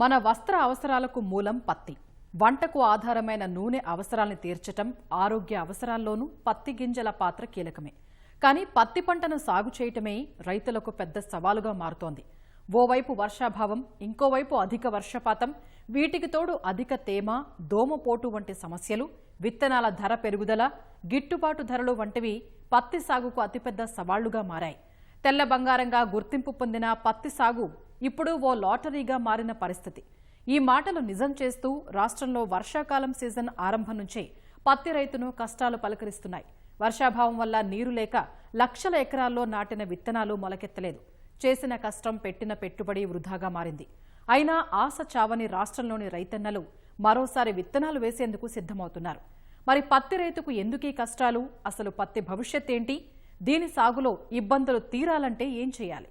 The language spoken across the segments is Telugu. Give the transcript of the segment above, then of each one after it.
మన వస్త్ర అవసరాలకు మూలం పత్తి. వంటకు ఆధారమైన నూనె అవసరాల్ని తీర్చటం ఆరోగ్య అవసరాల్లోనూ పత్తి గింజల పాత్ర కీలకమే. కానీ పత్తి పంటను సాగు చేయటమే రైతులకు పెద్ద సవాలుగా మారుతోంది. ఓవైపు వర్షాభావం ఇంకోవైపు అధిక వర్షపాతం వీటికి తోడు అధిక తేమ దోమపోటు వంటి సమస్యలు విత్తనాల ధర పెరుగుదల గిట్టుబాటు ధరలు వంటివి పత్తి సాగుకు అతిపెద్ద సవాళ్ళుగా మారాయి. తెల్ల బంగారంగా గుర్తింపు పొందిన పత్తి సాగు ఇప్పుడు ఓ లాటరీగా మారిన పరిస్థితి. ఈ మాటలు నిజం చేస్తూ రాష్ట్రంలో వర్షాకాలం సీజన్ ఆరంభం నుంచే పత్తి రైతును కష్టాలు పలకరిస్తున్నాయి. వర్షాభావం వల్ల నీరు లేక లక్షల ఎకరాల్లో నాటిన విత్తనాలు మొలకెత్తలేదు. చేసిన కష్టం పెట్టిన పెట్టుబడి వృధాగా మారింది. అయినా ఆశ చావని రాష్ట్రంలోని రైతన్నలు మరోసారి విత్తనాలు వేసేందుకు సిద్ధమవుతున్నారు. మరి పత్తి రైతుకు ఎందుకీ కష్టాలు? అసలు పత్తి భవిష్యత్ ఏంటి దీని సాగులో ఇబ్బందులు తీరాలంటే ఏం చేయాలి?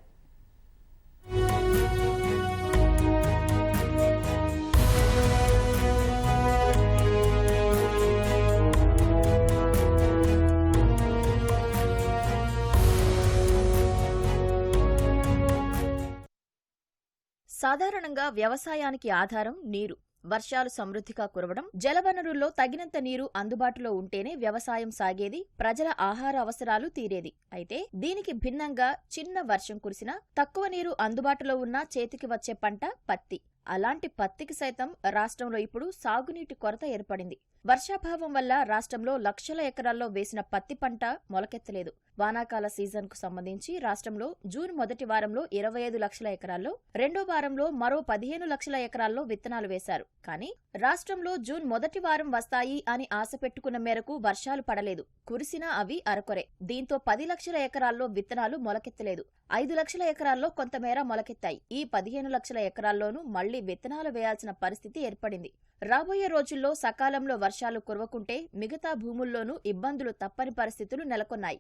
సాధారణంగా వ్యవసాయానికి ఆధారం నీరు. వర్షాలు సమృద్ధిగా కురవడం జలవనరుల్లో తగినంత నీరు అందుబాటులో ఉంటేనే వ్యవసాయం సాగేది ప్రజల ఆహార అవసరాలు తీరేది. అయితే దీనికి భిన్నంగా చిన్న వర్షం కురిసినా తక్కువ నీరు అందుబాటులో ఉన్నా చేతికి వచ్చే పంట పత్తి. అలాంటి పత్తికి సైతం రాష్ట్రంలో ఇప్పుడు సాగునీటి కొరత ఏర్పడింది. వర్షాభావం వల్ల రాష్ట్రంలో లక్షల ఎకరాల్లో వేసిన పత్తి పంట మొలకెత్తలేదు. వానాకాల సీజన్కు సంబంధించి రాష్ట్రంలో జూన్ మొదటి వారంలో ఇరవై ఐదు లక్షల ఎకరాల్లో రెండో వారంలో మరో పదిహేను లక్షల ఎకరాల్లో విత్తనాలు వేశారు. కానీ రాష్ట్రంలో జూన్ మొదటి వారం వస్తాయి అని ఆశ పెట్టుకున్న మేరకు వర్షాలు పడలేదు. కురిసినా అవి అరకొరే. దీంతో పది లక్షల ఎకరాల్లో విత్తనాలు మొలకెత్తలేదు. ఐదు లక్షల ఎకరాల్లో కొంతమేర మొలకెత్తాయి. ఈ పదిహేను లక్షల ఎకరాల్లోనూ మళ్ళీ విత్తనాలు వేయాల్సిన పరిస్థితి ఏర్పడింది. రాబోయే రోజుల్లో సకాలంలో వర్షాలు కురవకుంటే మిగతా భూముల్లోనూ ఇబ్బందులు తప్పని పరిస్థితులు నెలకొన్నాయి.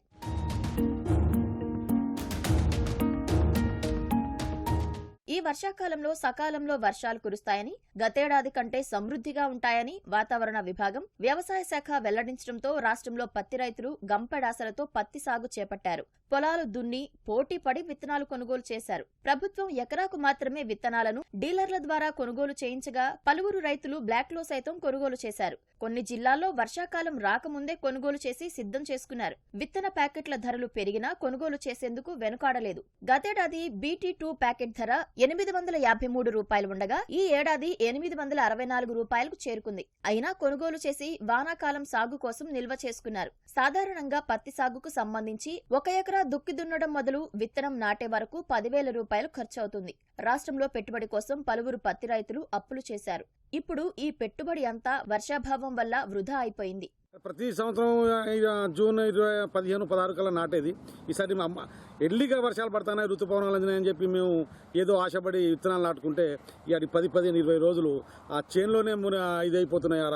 ఈ వర్షాకాలంలో సకాలంలో వర్షాలు కురుస్తాయని గతేడాది కంటే సమృద్ధిగా ఉంటాయని వాతావరణ విభాగం వ్యవసాయ శాఖ వెల్లడించడంతో రాష్ట్రంలో పత్తి రైతులు గంపెడాసలతో పత్తి సాగు చేపట్టారు. పొలాలు దున్ని పోటీపడి విత్తనాలు కొనుగోలు చేశారు. ప్రభుత్వం ఎకరాకు మాత్రమే విత్తనాలను డీలర్ల ద్వారా కొనుగోలు చేయించగా పలువురు రైతులు బ్లాక్లో సైతం కొనుగోలు చేశారు. కొన్ని జిల్లాల్లో వర్షాకాలం రాకముందే కొనుగోలు చేసి సిద్ధం చేసుకున్నారు. విత్తన ప్యాకెట్ల ధరలు పెరిగినా కొనుగోలు చేసేందుకు వెనుకాడలేదు. గతేడాది బీటీ టూ ప్యాకెట్ ధర ఎనిమిది వందల యాభై మూడు రూపాయలు ఉండగా ఈ ఏడాది ఎనిమిది వందల అరవై నాలుగు రూపాయలకు చేరుకుంది. అయినా కొనుగోలు చేసి వానాకాలం సాగు కోసం నిల్వ చేసుకున్నారు. సాధారణంగా పత్తి సాగుకు సంబంధించి ఒక ఎకరా దుక్కి దున్నడం మొదలు విత్తనం నాటే వరకు పదివేల రూపాయలు ఖర్చవుతుంది. రాష్ట్రంలో పెట్టుబడి కోసం పలువురు పత్తి రైతులు అప్పులు చేశారు. ఇప్పుడు ఈ పెట్టుబడి అంతా వర్షాభావం వల్ల వృధా అయిపోయింది. ప్రతి సంవత్సరం ఇక జూన్ ఇరవై పదిహేను పదహారు కల్లా నాటేది. ఈసారి మా అమ్మ ఎర్లీగా వర్షాలు పడుతున్నాయి ఋతుపవనాలు అందినాయని చెప్పి మేము ఏదో ఆశపడి విత్తనాలు నాటుకుంటే ఇక పది పదిహేను ఇరవై రోజులు ఆ చేన్లోనే మున- ఇది అయిపోతున్నాయి ఆ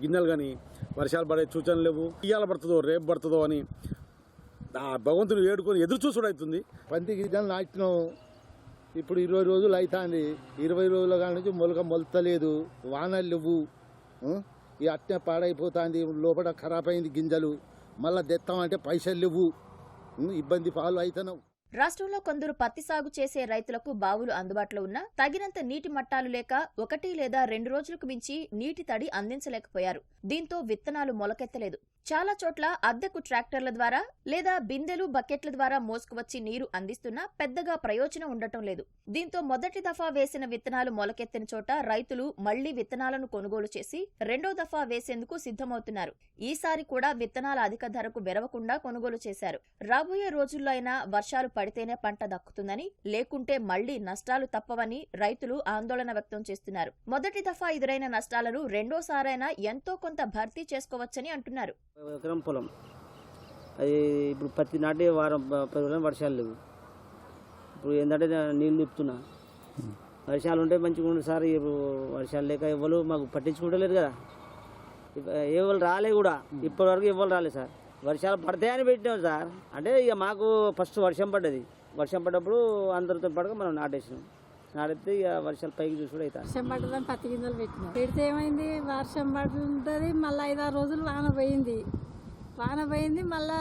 గిన్నెలు కానీ వర్షాలు పడే సూచనలు లేవు. ఇవాళ పడుతుందో రేపు పడుతుందో అని ఆ భగవంతుని వేడుకొని ఎదురు చూసుడు అవుతుంది. పంది గిద్దలు నాటినాం. ఇప్పుడు ఇరవై రోజులు అవుతుంది ఇరవై రోజుల కాడ నుంచి మొలక మొలతలేదు. వానలు లేవు. ఈ అట్నే పాడైపోతుంది లోపల ఖరాబ్ అయింది గింజలు. మళ్ళా తెత్తామంటే పైసలు లేవు. ఇబ్బంది పాలు అవుతున్నావు రాష్ట్రంలో కొందరు పత్తి సాగు చేసే రైతులకు బావులు అందుబాటులో ఉన్నా తగినంత నీటి మట్టాలు లేక ఒకటి లేదా రెండు రోజులకు మించి నీటి తడి అందించలేకపోయారు. దీంతో విత్తనాలు మొలకెత్తలేదు. చాలా చోట్ల అద్దెకు ట్రాక్టర్ల ద్వారా లేదా బిందెలు బకెట్ల ద్వారా మోసుకువచ్చి నీరు అందిస్తున్నా పెద్దగా ప్రయోజనం ఉండటం లేదు. దీంతో మొదటి దఫా వేసిన విత్తనాలు మొలకెత్తిన చోట రైతులు మళ్ళీ విత్తనాలను కొనుగోలు చేసి రెండో దఫా వేసేందుకు సిద్ధమవుతున్నారు. ఈసారి కూడా విత్తనాల అధిక ధరకు బెరవకుండా కొనుగోలు చేశారు. రాబోయే రోజుల్లో అయినా వర్షాలు పడితేనే పంట దక్కుతుందని లేకుంటే మళ్ళీ నష్టాలు తప్పవని రైతులు ఆందోళన వ్యక్తం చేస్తున్నారు. మొదటి దఫా ఎదురైన నష్టాలను రెండోసారైనా ఎంతో కొంత భర్తీ చేసుకోవచ్చని అంటున్నారు. ఎకరం పొలం అది ఇప్పుడు పత్తి నాటే వారం పది రోజులు వర్షాలు లేవు. ఇప్పుడు ఏంటంటే నీళ్ళు నింపుతున్నా. వర్షాలు ఉంటే మంచిగా ఉండు సార్ ఇప్పుడు వర్షాలు లేక ఎవరు మాకు పట్టించుకుంటలేరు కదా. ఎవరు రాలే కూడా. ఇప్పటివరకు ఎవరు రాలేదు సార్. వర్షాలు పడతాయని పెట్టినాం సార్. అంటే ఇక మాకు ఫస్ట్ వర్షం పడ్డది. వర్షం పడ్డప్పుడు అందరితో పడక మనం నాటేసినాం. నాటితే ఇక వర్షాలు పైకి చూసి కూడా అవుతాయి వర్షం పడ్డదని పత్తి గింజలు పెట్టినాం. పెడితే ఏమైంది? వర్షం పడుతుంది మళ్ళీ ఐదారు రోజులు వాన పోయింది. వాన పోయింది మళ్ళా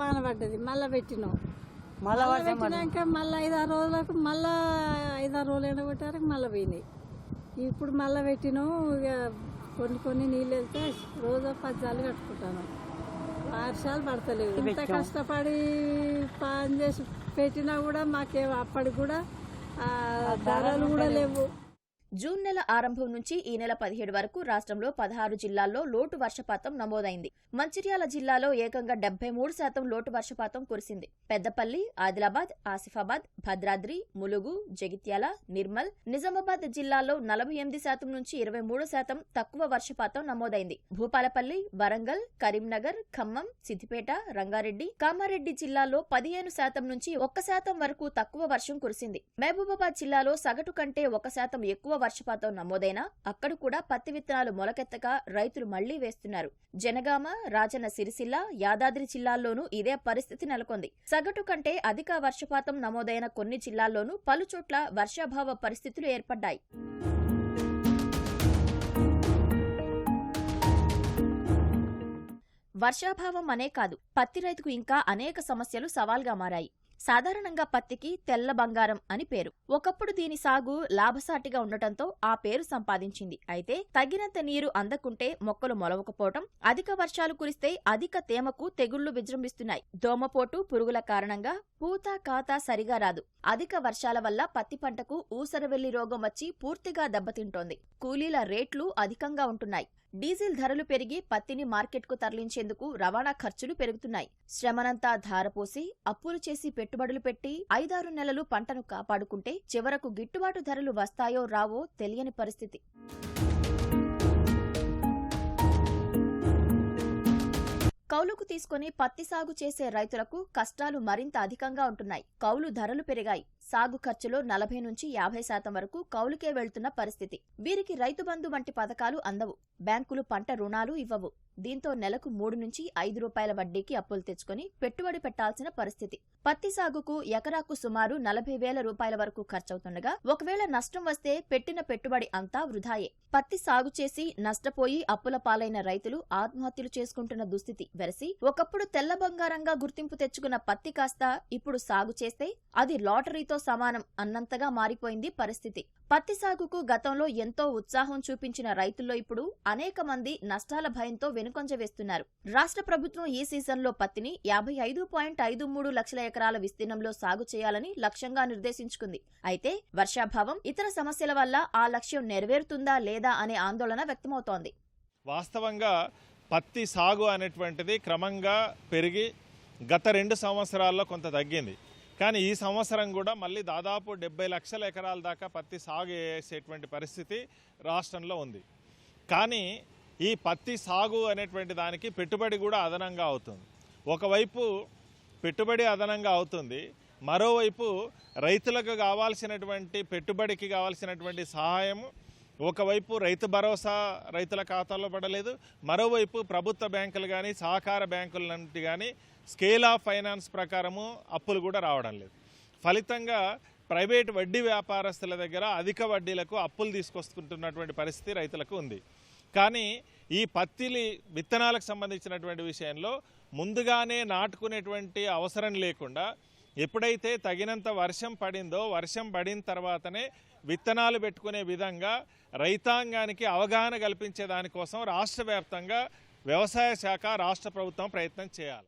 వాన పడ్డది మళ్ళా పెట్టినాం. మళ్ళా పెట్టినాక మళ్ళీ ఐదారు రోజులకు మళ్ళా ఐదారు రోజులు ఎండగొట్టారు మళ్ళీ పోయినాయి. ఇప్పుడు మళ్ళీ పెట్టినాం ఇక కొన్ని కొన్ని నీళ్ళు వెళ్తే రోజు పది జాలు కట్టుకుంటాను. వర్షాలు పడతలేవు. ఎంత కష్టపడి పని చేసి పెట్టినా కూడా మాకేం అప్పటికి కూడా ధరలు కూడా లేవు. జూన్ నెల ఆరంభం నుంచి ఈ నెల పదిహేడు వరకు రాష్ట్రంలో పదహారు జిల్లాల్లో లోటు వర్షపాతం నమోదైంది. మంచిర్యాల జిల్లాలో ఏకంగా డెబ్బై మూడు శాతం లోటు వర్షపాతం కురిసింది. పెద్దపల్లి ఆదిలాబాద్ ఆసిఫాబాద్ భద్రాద్రి ములుగు జగిత్యాల నిర్మల్ నిజామాబాద్ జిల్లాల్లో నలభై ఎనిమిది శాతం నుంచి ఇరవై మూడు శాతం తక్కువ వర్షపాతం నమోదైంది. భూపాలపల్లి వరంగల్ కరీంనగర్ ఖమ్మం సిద్దిపేట రంగారెడ్డి కామారెడ్డి జిల్లాల్లో పదిహేను శాతం నుంచి ఒక్క శాతం వరకు తక్కువ వర్షం కురిసింది. మహబూబాబాద్ జిల్లాలో సగటు కంటే ఒక శాతం ఎక్కువ వర్షపాతం నమోదైనా అక్కడ కూడా పత్తి విత్తనాలు మొలకెత్తక రైతులు మళ్ళీ వేస్తున్నారు. జనగామ రాజన్న సిరిసిల్ల యాదాద్రి జిల్లాల్లోనూ ఇదే పరిస్థితి నెలకొంది. సగటు కంటే అధిక వర్షపాతం నమోదైన కొన్ని జిల్లాల్లోనూ పలుచోట్ల వర్షాభావ పరిస్థితులు ఏర్పడ్డాయి. వర్షాభావం అనే కాదు పత్తి రైతుకు ఇంకా అనేక సమస్యలు సవాల్గా మారాయి. సాధారణంగా పత్తికి తెల్ల బంగారం అని పేరు. ఒకప్పుడు దీని సాగు లాభసాటిగా ఉండటంతో ఆ పేరు సంపాదించింది. అయితే తగినంత నీరు అందకుంటే మొక్కలు మొలవకపోవటం అధిక వర్షాలు కురిస్తే అధిక తేమకు తెగుళ్ళు విజృంభిస్తున్నాయి. దోమపోటు పురుగుల కారణంగా పూత కాత సరిగా రాదు. అధిక వర్షాల వల్ల పత్తి పంటకు ఊసరవెల్లి రోగం వచ్చి పూర్తిగా దెబ్బతింటోంది. కూలీల రేట్లు అధికంగా ఉంటున్నాయి. డీజిల్ ధరలు పెరిగి పత్తిని మార్కెట్కు తరలించేందుకు రవాణా ఖర్చులు పెరుగుతున్నాయి. శ్రమనంతా ధారపోసి అప్పులు చేసి పెట్టుబడులు పెట్టి ఐదారు నెలలు పంటను కాపాడుకుంటే చివరకు గిట్టుబాటు ధరలు వస్తాయో రావో తెలియని పరిస్థితి. కౌలుకు తీసుకుని పత్తి సాగు చేసే రైతులకు కష్టాలు మరింత అధికంగా ఉంటున్నాయి. కౌలు ధరలు పెరిగాయి. సాగు ఖర్చులో నలభై నుంచి యాభై శాతం వరకు కౌలుకే వెళ్తున్న పరిస్థితి. వీరికి రైతు బంధు వంటి పథకాలు అందవు. బ్యాంకులు పంట రుణాలు ఇవ్వవు. దీంతో నెలకు మూడు నుంచి ఐదు రూపాయల వడ్డీకి అప్పులు తెచ్చుకొని పెట్టుబడి పెట్టాల్సిన పరిస్థితి. పత్తి సాగుకు ఎకరాకు సుమారు నలభై వేల రూపాయల వరకు ఖర్చవుతుండగా ఒకవేళ నష్టం వస్తే పెట్టిన పెట్టుబడి అంతా వృధాయే. పత్తి సాగు చేసి నష్టపోయి అప్పుల పాలైన రైతులు ఆత్మహత్యలు చేసుకుంటున్న దుస్థితి వెరసి ఒకప్పుడు తెల్ల బంగారంగా గుర్తింపు తెచ్చుకున్న పత్తి కాస్త ఇప్పుడు సాగు చేస్తే అది లాటరీతో సమానం అన్నంతగా మారిపోయింది పరిస్థితి. పత్తి సాగుకు గతంలో ఎంతో ఉత్సాహం చూపించిన రైతుల్లో ఇప్పుడు అనేక మంది నష్టాల భయంతో వెనుకొంజ వేస్తున్నారు. రాష్ట్ర ప్రభుత్వం ఈ సీజన్లో పత్తిని యాభై ఐదు పాయింట్ ఐదు మూడు లక్షల ఎకరాల విస్తీర్ణంలో సాగు చేయాలని లక్ష్యంగా నిర్దేశించుకుంది. అయితే వర్షాభావం ఇతర సమస్యల వల్ల ఆ లక్ష్యం నెరవేరుతుందా లేదా అనే ఆందోళన వ్యక్తమవుతోంది. వాస్తవంగా పత్తి సాగు అనేటువంటిది క్రమంగా పెరిగి గత రెండు సంవత్సరాల్లో కొంత తగ్గింది. కానీ ఈ సంవత్సరం కూడా మళ్ళీ దాదాపు డెబ్బై లక్షల ఎకరాల దాకా పత్తి సాగు చేసేటువంటి పరిస్థితి రాష్ట్రంలో ఉంది. కానీ ఈ పత్తి సాగు అనేటువంటి దానికి పెట్టుబడి కూడా అదనంగా అవుతుంది. ఒకవైపు పెట్టుబడి అదనంగా అవుతుంది మరోవైపు రైతులకు కావాల్సినటువంటి పెట్టుబడికి కావాల్సినటువంటి సహాయం ఒకవైపు రైతు భరోసా రైతుల ఖాతాలో పడలేదు మరోవైపు ప్రభుత్వ బ్యాంకులు కానీ సహకార బ్యాంకుల నుండి కానీ స్కేల్ ఆఫ్ ఫైనాన్స్ ప్రకారము అప్పులు కూడా రావడం లేదు. ఫలితంగా ప్రైవేట్ వడ్డీ వ్యాపారస్తుల దగ్గర అధిక వడ్డీలకు అప్పులు తీసుకొస్తున్నటువంటి పరిస్థితి రైతులకు ఉంది. కానీ ఈ పత్తిలి విత్తనాలకు సంబంధించినటువంటి విషయంలో ముందుగానే నాటుకునేటువంటి అవసరం లేకుండా ఎప్పుడైతే తగినంత వర్షం పడిందో వర్షం పడిన తర్వాతనే విత్తనాలు పెట్టుకునే విధంగా రైతాంగానికి అవగాహన కల్పించే దానికోసం రాష్ట్ర వ్యాప్తంగా వ్యవసాయ శాఖ రాష్ట్ర ప్రభుత్వం ప్రయత్నం చేయాలి.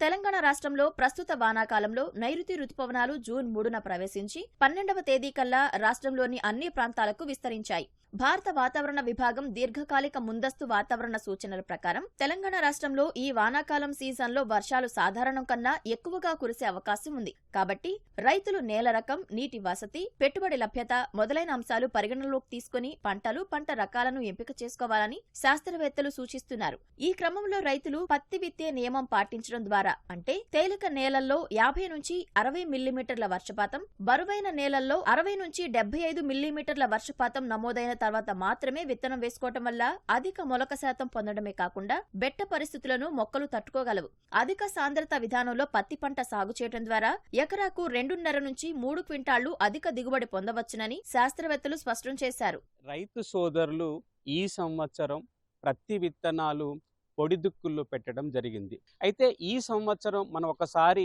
తెలంగాణ రాష్ట్రంలో ప్రస్తుత వానాకాలంలో నైరుతి రుతుపవనాలు జూన్ మూడున ప్రవేశించి పన్నెండవ తేదీ కల్లా రాష్ట్రంలోని అన్ని ప్రాంతాలకు విస్తరించాయి. భారత వాతావరణ విభాగం దీర్ఘకాలిక ముందస్తు వాతావరణ సూచనల ప్రకారం తెలంగాణ రాష్ట్రంలో ఈ వానాకాలం సీజన్లో వర్షాలు సాధారణం కన్నా ఎక్కువగా కురిసే అవకాశం ఉంది. కాబట్టి రైతులు నేల రకం నీటి వసతి పెట్టుబడి లభ్యత మొదలైన అంశాలు పరిగణనలోకి తీసుకుని పంటలు పంట రకాలను ఎంపిక చేసుకోవాలని శాస్త్రవేత్తలు సూచిస్తున్నారు. ఈ క్రమంలో రైతులు పత్తి విత్తే నియమం పాటించడం ద్వారా అంటే తేలిక నేలల్లో యాభై నుంచి అరవై మిల్లీమీటర్ల వర్షపాతం బరువైన నేలల్లో అరవై నుంచి డెబ్బై ఐదు మిల్లీమీటర్ల వర్షపాతం నమోదైన తర్వాత మాత్రమే విత్తనం వేసుకోవటం వల్ల అధిక మొలక శాతం పొందడమే కాకుండా బెట్ట పరిస్థితులను మొక్కలు తట్టుకోగలవు. అధిక సాంద్రత విధానంలో పత్తి పంట సాగు చేయడం ద్వారా ఎకరాకు రెండున్నర నుంచి మూడు క్వింటాళ్ళు అధిక దిగుబడి పొందవచ్చునని శాస్త్రవేత్తలు స్పష్టం చేశారు. రైతు సోదరులు ఈ సంవత్సరం ప్రతి విత్తనాలు పొడి దుక్కుల్లో పెట్టడం జరిగింది. అయితే ఈ సంవత్సరం మనం ఒకసారి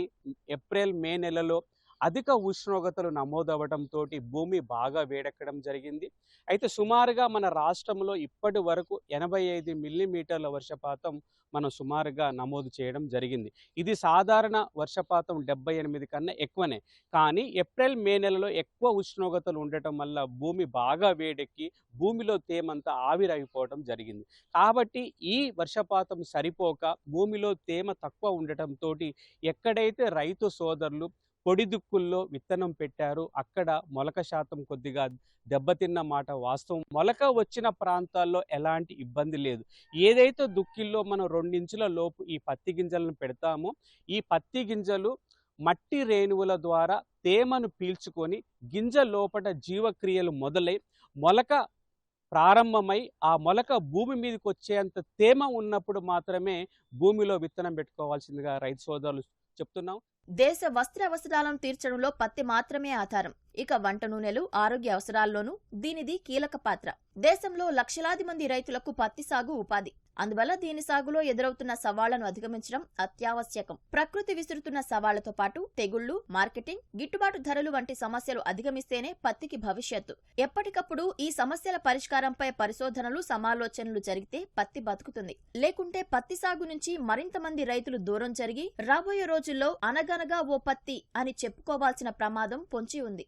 ఏప్రిల్ మే నెలలో అధిక ఉష్ణోగ్రతలు నమోదవడంతో భూమి బాగా వేడెక్కడం జరిగింది. అయితే సుమారుగా మన రాష్ట్రంలో ఇప్పటి వరకు ఎనభై ఐదు మిల్లీమీటర్ల వర్షపాతం మనం సుమారుగా నమోదు చేయడం జరిగింది. ఇది సాధారణ వర్షపాతం డెబ్బై ఎనిమిది కన్నా ఎక్కువనే. కానీ ఏప్రిల్ మే నెలలో ఎక్కువ ఉష్ణోగ్రతలు ఉండటం వల్ల భూమి బాగా వేడెక్కి భూమిలో తేమంతా ఆవిరైపోవడం జరిగింది. కాబట్టి ఈ వర్షపాతం సరిపోక భూమిలో తేమ తక్కువ ఉండటంతో ఎక్కడైతే రైతు సోదరులు పొడి దుక్కుల్లో విత్తనం పెట్టారు. అక్కడ మొలక శాతం కొద్దిగా దెబ్బతిన్న మాట వాస్తవం. మొలక వచ్చిన ప్రాంతాల్లో ఎలాంటి ఇబ్బంది లేదు. ఏదైతే దుక్కిల్లో మనం రెండించుల లోపు ఈ పత్తి గింజలను పెడతామో ఈ పత్తి గింజలు మట్టి రేణువుల ద్వారా తేమను పీల్చుకొని గింజ లోపట జీవక్రియలు మొదలై మొలక ప్రారంభమై ఆ మొలక భూమి మీదకి వచ్చేంత తేమ ఉన్నప్పుడు మాత్రమే భూమిలో విత్తనం పెట్టుకోవాల్సిందిగా రైతు సోదరులు చెప్తున్నాం. దేశ వస్త్ర అవసరాలను తీర్చడంలో పత్తి మాత్రమే ఆధారం. ఇక వంట నూనెలు ఆరోగ్య అవసరాల్లోనూ దీనిది కీలక పాత్ర. దేశంలో లక్షలాది మంది రైతులకు పత్తి సాగు ఉపాధి. అందువల్ల దీని సాగులో ఎదురవుతున్న సవాళ్ళను అధిగమించడం అత్యావశ్యకం. ప్రకృతి విసురుతున్న సవాళ్ళతో పాటు తెగుళ్ళు మార్కెటింగ్ గిట్టుబాటు ధరలు వంటి సమస్యలు అధిగమిస్తేనే పత్తికి భవిష్యత్తు. ఎప్పటికప్పుడు ఈ సమస్యల పరిష్కారంపై పరిశోధనలు సమాలోచనలు జరిగితే పత్తి బతుకుతుంది. లేకుంటే పత్తి సాగు నుంచి మరింత మంది రైతులు దూరం జరిగి రాబోయే రోజుల్లో అనగనగా ఓ పత్తి అని చెప్పుకోవాల్సిన ప్రమాదం పొంచి ఉంది.